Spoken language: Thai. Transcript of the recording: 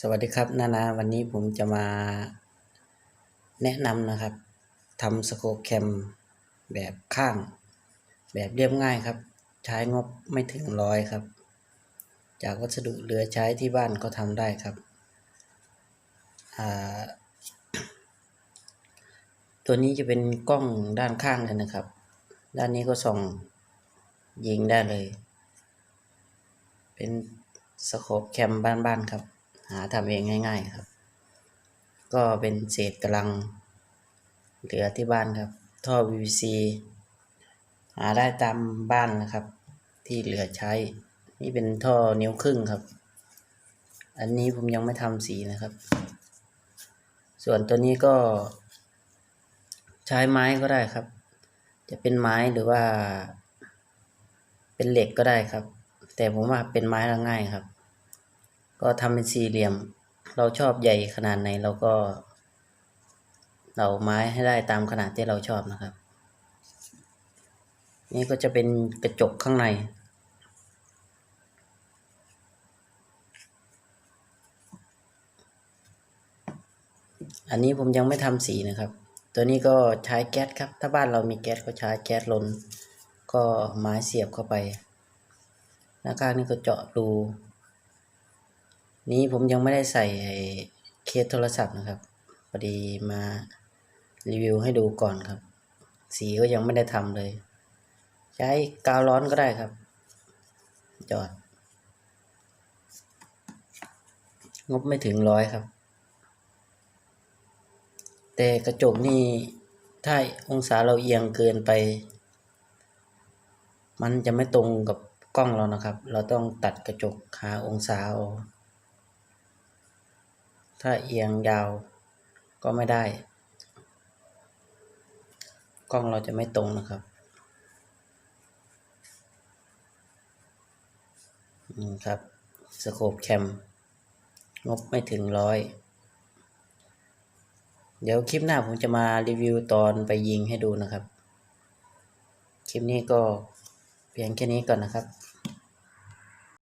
สวัสดีครับนานาวันนี้ผมจะมาแนะนำนะครับทำสโคปแคมแบบข้าง แบบเรียบง่ายครับ ใช้งบไม่ถึงร้อยครับ จากวัสดุเหลือใช้ที่บ้านก็ทำได้ครับ ตัวนี้จะเป็นกล้องด้านข้างเลยนะครับ ด้านนี้ก็ส่องยิงได้เลย เป็นสโคปแคมบ้านๆครับ หาทำเองง่าย ๆ ครับ ก็เป็นเศษกำลังเหลือที่บ้านครับ ท่อ PVC หาได้ตามบ้านนะครับ ที่เหลือใช้ นี่เป็นท่อนิ้วครึ่งครับ อันนี้ผมยังไม่ทำสีนะครับ ส่วนตัวนี้ก็ ใช้ไม้ก็ได้ครับ จะเป็นไม้หรือว่า เป็นเหล็กก็ได้ครับ แต่ผมว่าเป็นไม้ละง่ายครับ ก็ทำเป็นสี่เหลี่ยม เราชอบใหญ่ขนาดไหนเราก็เราไม้ให้ได้ตามขนาดที่เราชอบนะครับ นี่ก็จะเป็นกระจกข้างใน อันนี้ผมยังไม่ทำสีนะครับ ตัวนี้ก็ใช้แก๊สครับ ถ้าบ้านเรามีแก๊สก็ใช้แก๊สลน ก็ไม้เสียบเข้าไปหน้าข้างนี่ก็เจาะรู นี้ผมยังไม่ได้ใส่เคสโทรศัพท์นะครับพอดีมารีวิวให้ดูก่อนครับ สีก็ยังไม่ได้ทำเลย ใช้กาวร้อนก็ได้ครับ จอด งบไม่ถึงร้อยครับ แต่กระจกนี่ถ้าองศาเราเอียงเกินไป มันจะไม่ตรงกับกล้องเรานะครับ เราต้องตัดกระจกหาองศาเอา ถ้าเอียงยาวก็ไม่ได้ กล้องเราจะไม่ตรงนะครับนี่ครับสโคปแคมงบไม่ถึงร้อยเดี๋ยวคลิปหน้าผมจะมารีวิวตอนไปยิงให้ดูนะครับ คลิปนี้ก็เพียงแค่นี้ก่อนนะครับ